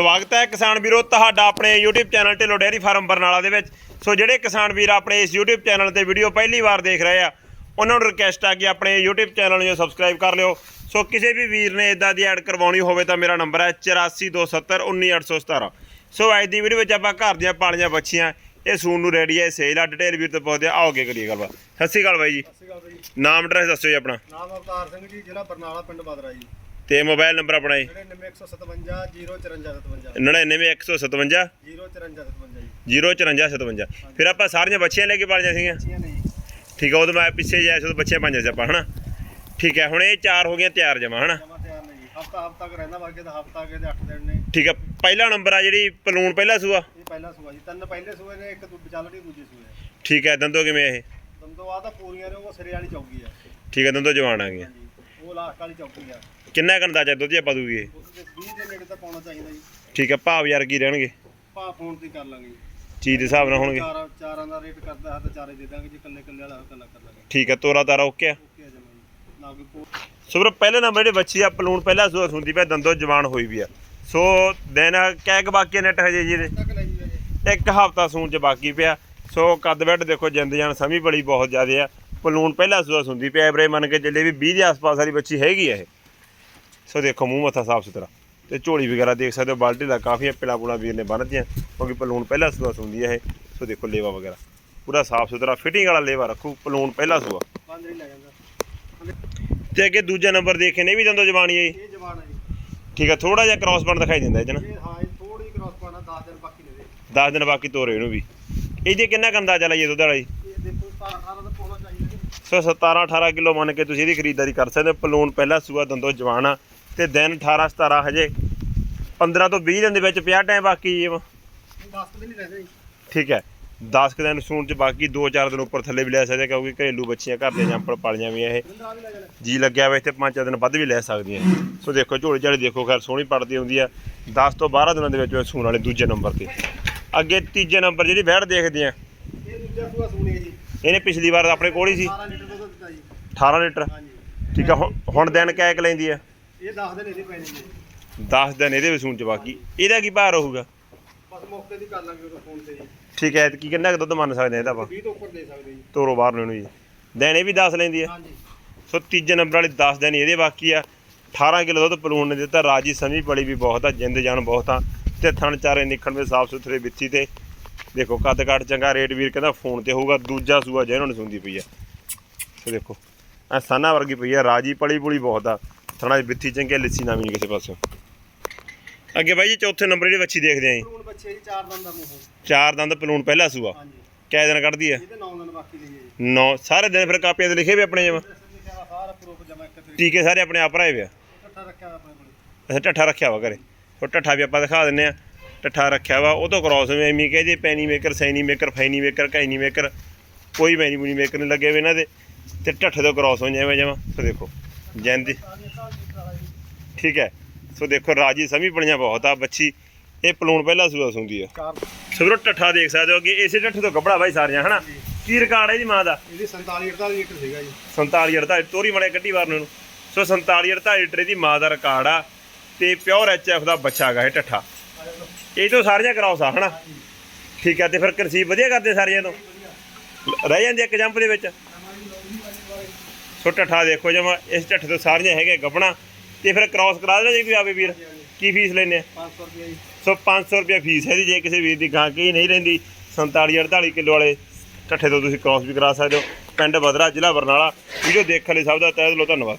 ਸਵਾਗਤ ਹੈ ਕਿਸਾਨ ਵੀਰੋ ਤੁਹਾਡਾ ਆਪਣੇ YouTube channel Dhillon dairy farm Barnala ਦੇ ਵਿੱਚ। ਸੋ ਜਿਹੜੇ ਕਿਸਾਨ ਵੀਰ ਆਪਣੇ ਇਸ YouTube ਚੈਨਲ ਤੇ ਵੀਡੀਓ ਪਹਿਲੀ ਵਾਰ ਦੇਖ ਰਹੇ ਆ ਉਹਨਾਂ ਨੂੰ ਰਿਕਵੈਸਟ ਆ ਕਿ ਆਪਣੇ YouTube ਚੈਨਲ ਨੂੰ ਸਬਸਕ੍ਰਾਈਬ ਕਰ ਲਿਓ। ਸੋ ਕਿਸੇ ਵੀ ਵੀਰ ਨੇ ਇਦਾਂ ਦੀ ਐਡ ਕਰਵਾਉਣੀ ਹੋਵੇ ਤਾਂ ਮੇਰਾ ਨੰਬਰ ਹੈ 8427191817 ਸੋ ਅੱਜ ਦੀ ਵੀਡੀਓ ਵਿੱਚ ਆਪਾਂ ਘਰ ਦੀਆਂ ਪਾਲੀਆਂ ਬੱਚੀਆਂ ਇਹ ਸੂਣ ਨੂੰ ਰੈਡੀ ਹੈ ਸੇਲ ਆ ਡਿਟੇਲ ਵੀਰ ਤੋਂ ਪੁੱਛਦੇ ਆਓ ਅੱਗੇ ਕਰੀਏ ਗੱਲਬਾਤ। ਸਤਿ ਸ਼੍ਰੀ ਅਕਾਲ ਬਾਈ ਜੀ। ਸਤਿ ਸ਼੍ਰੀ ਅਕਾਲ ਜੀ। ਨਾਮ ਐਡਰੈਸ ਦੱਸੋ ਜੀ ਆਪਣਾ। ਨਾਮ ਅਵਤਾਰ ਸਿੰਘ ਜੀ ਜ਼ਿਲ੍ਹਾ ਬਰਨਾਲਾ ਪਿੰਡ ਬਦਰਾ ਜੀ। ਤੇ ਮੋਬਾਈਲ ਨੰਬਰ ਆਪਣਾ ਜੀ? 99157 05457 99157 05457 ਜੀ। 05457 ਫਿਰ ਆਪਾਂ ਸਾਰੀਆਂ ਬੱਚੀਆਂ ਲੈ ਕੇ ਪਾਲੀਆਂ ਸੀਗੀਆਂ। ਠੀਕ ਆ ਉਦੋਂ ਮੈਂ ਪਿੱਛੇ ਜਾਇਆ ਸੀ ਉਦੋਂ ਬੱਚੀਆਂ ਪਾਈਆਂ ਸੀ ਆਪਾਂ ਹਨਾ? ਠੀਕ ਹੈ ਹੁਣ ਇਹ ਚਾਰ ਹੋ ਗਈਆਂ ਤਿਆਰ ਜਮਾ ਹਨਾ? ਹਫਤਾ ਹਫਤਾ ਕ ਰਹਿੰਦਾ ਬਾਕੀ ਦਾ ਹਫਤਾ ਕੇ ਦੇ 8 ਦਿਨ ਨੇ। ਠੀਕ ਹੈ ਪਹਿਲਾ ਨੰਬਰ ਆ ਜਿਹੜੀ ਪਲੂਣ ਪਹਿਲਾ ਸੂਆ? ਇਹ ਪਹਿਲਾ ਸੂਆ ਜੀ। ਤਿੰਨ ਪਹਿਲੇ ਸੂਏ ਨੇ ਇੱਕ ਦੂ ਵਿਚਾਲੜੀ ਦੂਜੇ ਸੂਏ ਠੀਕ ਹੈ ਦੰਦੋ ਕਿਵੇਂ ਇਹ? ਦੰਦੋ ਆ ਤਾਂ ਪੂਰੀਆਂ ਨੇ ਉਹ ਸਿਰੇ ਵਾਲੀ ਚੌਕੀ ਆ। ਠੀਕ ਹੈ ਦੰਦੋ ਜਵਾਨ ਆ ਗਈਆਂ। ਹਾਂਜੀ ਵਾਲੀ ਚੌਕੀ ਆ। ਕਿੰਨਾ ਕੁ ਅੰਦਾਜ਼ਾ ਦੁੱਧ ਆਪਾਂ ਦੂਗੀ ਇਹ? ਉਸ ਦੇ 20 ਦੇ ਨੇੜੇ ਤਾਂ ਪਾਉਣਾ ਚਾਹੀਦਾ ਜੀ ਠੀਕ ਹੈ ਭਾਵ ਯਾਰ ਕੀ ਰਹਿਣਗੇ। ਭਾ ਫੋਨ ਤੇ ਕਰ ਲਾਂਗੇ ਜੀ ਚੀਜ਼ ਦੇ ਹਿਸਾਬ ਨਾਲ ਹੋਣਗੇ। ਚਾਰਾਂ ਚਾਰਾਂ ਦਾ ਰੇਟ ਕਰਦਾ ਹੈ ਤਾਂ ਚਾਰੇ ਦੇ ਦਾਂਗੇ ਜੇ ਕੱਲੇ ਕੱਲੇ ਵਾਲਾ ਕੱਲਾ ਕਰ ਲਾਂਗੇ ਠੀਕ ਹੈ ਤੋਰਾ ਤਾਰਾ ਓਕੇ ਆ। ਓਕੇ ਆ ਜਮਾ ਜੀ ਨਾ ਕੋਈ ਪੋ- ਸੋ ਵੀਰੋ ਪਹਿਲੇ ਨੰਬਰ ਜਿਹੜੀ ਬੱਚੀ ਆ, ਪਲੂਣ ਪਹਿਲਾ ਸੂਆ ਸੁਣਦੀ ਪਿਆ ਦੰਦੋ ਜਵਾਨ ਹੋਈ ਵੀ ਆ। ਸੋ, ਦਿਨ ਕਹਿ ਕੇ ਬਾਕੀ ਨੈਟ ਹਜੇ ਜੀ ਇਹਦੇ। ਤੱਕ ਲੈ ਜੀ ਅਜੇ ਇੱਕ ਹਫਤਾ ਸੂਣ ਚ ਬਾਕੀ ਪਿਆ। ਸੋ, ਕੱਦ ਬੈੱਡ ਦੇਖੋ, ਜਿੰਦ ਜਾਨ, ਸਮੀ ਬੜੀ ਬਹੁਤ ਜ਼ਿਆਦੇ ਆ। ਪਲੂਣ ਪਹਿਲਾ ਸੂਆ ਸੁੰਦੀ ਪਿਆ ਐਵਰੇ ਮੰਨ ਕੇ ਚੱਲੇ ਵੀ 20 ਦੇ ਆਸ-ਪਾਸ ਵਾਲੀ ਬੱਚੀ ਹੈਗੀ ਆ ਇਹ। ਸੋ ਦੇਖੋ ਮੂੰਹ ਮੱਥਾ ਸਾਫ਼ ਸੁਥਰਾ। ਤੇ ਝੋਲੀ ਵਗੈਰਾ ਦੇਖ ਸਕਦੇ ਹੋ ਬਾਲਟੀ ਦਾ ਕਾਫੀ ਪਿਲਾ ਪੁਲਾ ਵੀਰ ਨੇ ਬੰਨ੍ਹਤੀਆਂ ਕਿਉਂਕਿ ਪਲੂਣ ਪਹਿਲਾ ਸੂਆ ਸੁੰਦੀ ਆ ਇਹ। ਸੋ ਦੇਖੋ ਲੇਵਾ ਵਗੈਰਾ। ਪੂਰਾ ਸਾਫ਼ ਸੁਥਰਾ ਫਿਟਿੰਗ ਵਾਲਾ ਲੇਵਾ ਰੱਖੂ ਪਲੂਣ ਪਹਿਲਾ ਸੂਆ। ਤੇ ਅੱਗੇ ਦੂਜਾ ਨੰਬਰ ਦੇਖੇ ਨੇ ਵੀ ਦੰਦੋ ਜਵਾਨੀ ਹੈ ਜੀ। ਇਹ ਜਵਾਨ ਹੈ ਜੀ। ਠੀਕ ਆ ਥੋੜਾ ਜਿਹਾ ਕ੍ਰਾਸ ਬਣ ਦਿਖਾਈ ਦਿੰਦਾ ਇਹ ਚ ਨਾ ਇਹ ਹਾਂ ਥੋੜੀ ਕ੍ਰਾਸ ਪਾਣਾ 10 ਦਿਨ ਬਾਕੀ ਨੇ ਇਹਦੇ। 10 ਦਿਨ ਬਾਕੀ ਤੋਰੇ ਇਹਨੂੰ ਵੀ। ਇਹ ਜੇ ਕਿੰਨਾ ਕੰਦਾ ਚਲਾ ਜੀ ਦੁੱਧ ਵਾਲਾ ਜੀ? ਇਹ ਦੇਖੋ 17 18 ਦਾ ਪਾਉਣਾ ਚਾਹੀਦਾ ਜੀ ਸੋ 17 18 ਕਿਲੋ ਮੰਨ ਕੇ ਤੁਸੀਂ ਇਹਦੀ ਖਰੀਦਦਾਰੀ ਕਰ ਸਕਦੇ ਹੋ। ਪਲੂਣ ਪਹਿਲਾ ਸੂਆ ਦੰਦੋ ਜਵਾਨ ਆ ਤੇ ਦਿਨ 18 17 ਹਜੇ। 15 ਤੋਂ 20 ਦਿਨ ਦੇ ਵਿੱਚ ਪਿਆ ਟਾਈਮ ਬਾਕੀ ਜੀ ਵਾ। ਇਹ 10 ਦਿਨ ਹੀ ਰਹਿੰਦੇ ਠੀਕ ਹੈ। 10 ਕੁ ਦਿਨ ਸੂਣ ਚ ਬਾਕੀ 2-4 ਦਿਨ ਉੱਪਰ ਥੱਲੇ ਵੀ ਲੈ ਸਕਦੇ ਕਿਉਂਕਿ ਘਰੇਲੂ ਬੱਚੀਆਂ ਘਰ ਦੇ ਜੰਪਲ ਪਾਲੀਆਂ ਵੀ ਇਹ। ਜੀ ਲੱਗਿਆ ਵਾ ਇੱਥੇ 5 ਦਿਨ ਵੱਧ ਵੀ ਲੈ ਸਕਦੀਆਂ ਸੋ ਦੇਖੋ ਝੋਲੀ ਝਾਲੀ ਦੇਖੋ ਖੈਰ ਸੋਹਣੀ ਪੜਦੀ ਹੁੰਦੀ ਆ। 10 ਤੋਂ 12 ਦਿਨਾਂ ਦੇ ਵਿੱਚ ਇਹ ਸੂਣ ਵਾਲੇ ਦੂਜੇ ਨੰਬਰ ਤੇ। ਅੱਗੇ ਤੀਜੇ ਨੰਬਰ ਜਿਹੜੀ ਵਹਿੜ ਦੇਖਦੇ ਆ। ਇਹ ਦੂਜਾ ਸੂਆ ਸੂਣੀ ਹੈ ਜੀ। ਇਹਨੇ ਪਿਛਲੀ ਵਾਰ ਆਪਣੇ ਕੋਲ ਹੀ ਸੀ। 18 ਲੀਟਰ। ਦੁੱਧ ਦਿੱਤਾ ਜੀ 18 ਲੀਟਰ ਹਾਂਜੀ ਠੀਕ ਆ ਹੁਣ- ਹੁਣ ਦਿਨ ਕੈਕ ਲੈਂਦੀ ਆ? ਇਹ 10 ਦਿਨ ਇਹਦੇ ਪੈਣੇ ਨੇ 10 ਦਿਨ ਇਹਦੇ ਵਿੱਚ ਸੂਣ ਚ ਬਾਕੀ। ਇਹਦਾ ਕੀ ਭਾਰ ਰਹੂਗਾ? ਬਸ ਮੌਕੇ ਦੀ ਕਰ ਲਾਂਗੇ ਉਹ ਫੋਨ ਤੇ ਜੀ। ਠੀਕ ਹੈ ਕੀ ਕਿੰਨਾ ਕੁ ਦੁੱਧ ਮੰਨ ਸਕਦੇ ਆ ਇਹਦਾ ਆਪਾਂ? 20 ਤੋਂ ਉੱਪਰ ਦੇ ਸਕਦੇ ਜੀ। ਤੋਰੋ ਬਾਹਰ ਨੂੰ ਇਹਨੂੰ ਜੀ ਦਿਨ ਇਹ ਵੀ 10 ਲੈਂਦੀ ਆ? ਹਾਂਜੀ। ਸੋ ਤੀਜੇ ਨੰਬਰ ਵਾਲੀ 10 ਦਿਨ ਇਹਦੇ ਬਾਕੀ ਆ। 18 ਕਿਲੋ ਦੁੱਧ ਪਲੂਣ ਨੇ ਦਿੱਤਾ। ਰਾਜੀ ਸਮੀ ਬੜੀ ਵੀ ਬਹੁਤ ਆ ਜਿੰਦ ਜਾਨ ਬਹੁਤ ਆ। ਤੇ ਥਣ ਚਾਰੇ ਨਿਕਣ ਵਿੱਚ ਸਾਫ਼ ਸੁਥਰੇ ਵਿੱਥੀ ਤੇ। ਦੇਖੋ ਕੱਦ ਕਾਟ ਚੰਗਾ ਰੇਟ ਵੀਰ ਕਹਿੰਦਾ ਫੋਨ ਤੇ ਹੋਊਗਾ ਦੂਜਾ ਸੂਆ ਜਿਹਨਾਂ ਨੂੰ ਸੁੰਦੀ ਪਈ ਆ। ਸੋ ਦੇਖੋ। ਆ ਸਾਨਾ ਵਰਗੀ ਪਈ ਆ ਰਾਜੀ ਪਲੀ ਪੁਲੀ ਬਹੁਤ ਆ। ਥਣਾ ਵਿੱਥੀ ਚੰਗੀ ਲਿੱਸੀ ਨਾ ਵੀ ਕਿਸੇ ਪਾਸੋਂ। ਅੱਗੇ ਬਾਈ ਜੀ ਚੌਥੇ ਨੰਬਰ ਜਿਹੜੀ ਬੱਚੀ ਦੇਖਦੇ ਆਂ ਜੀ। ਹੁਣ ਬੱਚੇ ਜੀ 4 ਦਿਨ ਦਾ ਮੂੰਹ। ਚਾਰ ਦੰਦ ਪਲੂਣ ਪਹਿਲਾ ਸੂਆ। ਹਾਂਜੀ। ਕਿਆ ਦਿਨ ਕੱਢਦੀ ਆ? ਇਹਦੇ 9 ਦਿਨ ਬਾਕੀ ਨੇ ਜੀ। ਨੌ ਸਾਰੇ ਦਿਨ ਫਿਰ ਕਾਪੀਆਂ ਤੇ ਲਿਖੇ ਵੀ ਆਪਣੇ ਜਮਾ? ਲਿਖਿਆ ਵਾ ਸਾਰਾ ਪ੍ਰੂਫ ਜਮਾ ਇੱਕ ਤਰੀਕੇ। ਟੀਕੇ ਸਾਰੇ ਆਪਣੇ ਆਪ ਭਰਾਏ ਵੇ ਆ? ਇਕੱਠਾ ਰੱਖਿਆ ਵਾ ਆਪਣੇ ਕੋਲ। ਅੱਛਾ ਢੱਠਾ ਰੱਖਿਆ ਵਾ ਘਰੇ। ਉਹ ਢੱਠਾ ਵੀ ਆਪਾਂ ਦਿਖਾ ਦਿੰਨੇ ਆ। ਢੱਠਾ ਰੱਖਿਆ ਵਾ ਉਹ ਤੋਂ ਕ੍ਰਾਸ ਵਿੱਚ ਐਵੇਂ ਕਹੇ ਜੇ ਪੈਨੀ ਮੇਕਰ ਸੈਨੀ ਮੇਕਰ ਫੈਨੀ ਮੇਕਰ ਕੈਨੀ ਮੇਕਰ ਕੋਈ ਮੈਨੀ ਮੂਨੀ ਮੇਕਰ ਨਹੀਂ ਲੱਗੇ ਵੇ ਇਹਨਾਂ ਦੇ। ਤੇ ਢੱਠੇ ਤੋਂ ਕ੍ਰਾਸ ਹੋ ਜਾਵੇ ਜਮਾ। ਸੋ ਦੇਖੋ ਜੈਂਦੀ ਠੀਕ ਹੈ। ਸੋ ਦੇਖੋ ਰਾਜੀ ਸਮੀ ਬੜੀਆਂ ਬਹੁਤ ਆ। ਬੱਚੀ ਇਹ ਪਲੂਣ ਪਹਿਲਾ ਸੂਆ ਸੁੰਦੀ ਆ। ਚਾਰ ਸੋ ਵੀਰੋ ਢੱਠਾ ਦੇਖ ਸਕਦੇ ਹੋ ਕਿ ਇਸੇ ਢੱਠੇ ਤੋਂ ਕੱਪੜਾ ਬਾਈ ਸਾਰੀਆਂ ਹਨਾ? ਕੀ ਰਿਕਾਰਡ ਹੈ ਇਹਦੀ ਮਾਂ ਦਾ? ਇਹਦੀ 47 48 ਲੀਟਰ ਸੀਗਾ ਜੀ। 47 48 ਤੋਰੀ ਮੜੇ ਕੱਢੀ ਵਾਰ ਨੂੰ। ਸੋ 47 48 ਲੀਟਰ ਦੀ ਮਾਂ ਦਾ ਰਿਕਾਰਡ ਆ ਤੇ ਪਿਓਰ ਐਚਐਫ ਦਾ ਬੱਚਾ ਹੈਗਾ ਇਹ ਢੱਠਾ। ਇਹ ਤੋਂ ਸਾਰੀਆਂ ਕਰਾਉਸ ਆ ਹਨਾ? ਠੀਕ ਆ ਤੇ ਫਿਰ ਕਰਸੀਬ ਵਧੀਆ ਕਰਦੇ ਸਾਰੀਆਂ ਤੋਂ? ਰਹਿ ਜਾਂਦੇ ਇੱਕ ਜੰਪ ਦੇ ਵਿੱਚ? ਸੋ ਢੱਠਾ ਦੇਖੋ ਜਮਾ ਇਸ ਢੱਠੇ ਤੋਂ ਸਾਰੀਆਂ ਹੈਗੇ ਗੱਬਣਾ ਤੇ ਫਿਰ ਕ੍ਰਾਸ ਕਰਾ ਦੇਣਾ ਜੇ ਕੋਈ ਆਵੇ ਵੀਰ। ਕੀ ਫੀਸ ਲੈਨੇ ਆ? 500 ਰੁਪਏ ਜੀ। ਸੋ 500 ਰੁਪਏ ਫੀਸ ਹੈ ਜੀ ਜੇ ਕਿਸੇ ਵੀਰ ਦੀ ਗਾਂ ਕੀ ਨਹੀਂ ਰਹਿੰਦੀ 47 48 ਕਿਲੋ ਵਾਲੇ ਢੱਠੇ ਤੋਂ ਤੁਸੀਂ ਕ੍ਰਾਸ ਵੀ ਕਰਾ ਸਕਦੇ ਹੋ। ਪਿੰਡ ਬਦਰਾ ਜ਼ਿਲ੍ਹਾ ਬਰਨਾਲਾ। ਵੀਡੀਓ ਦੇਖਣ ਲਈ ਸਭ ਦਾ ਤਹਿ ਦਿਲੋਂ ਧੰਨਵਾਦ।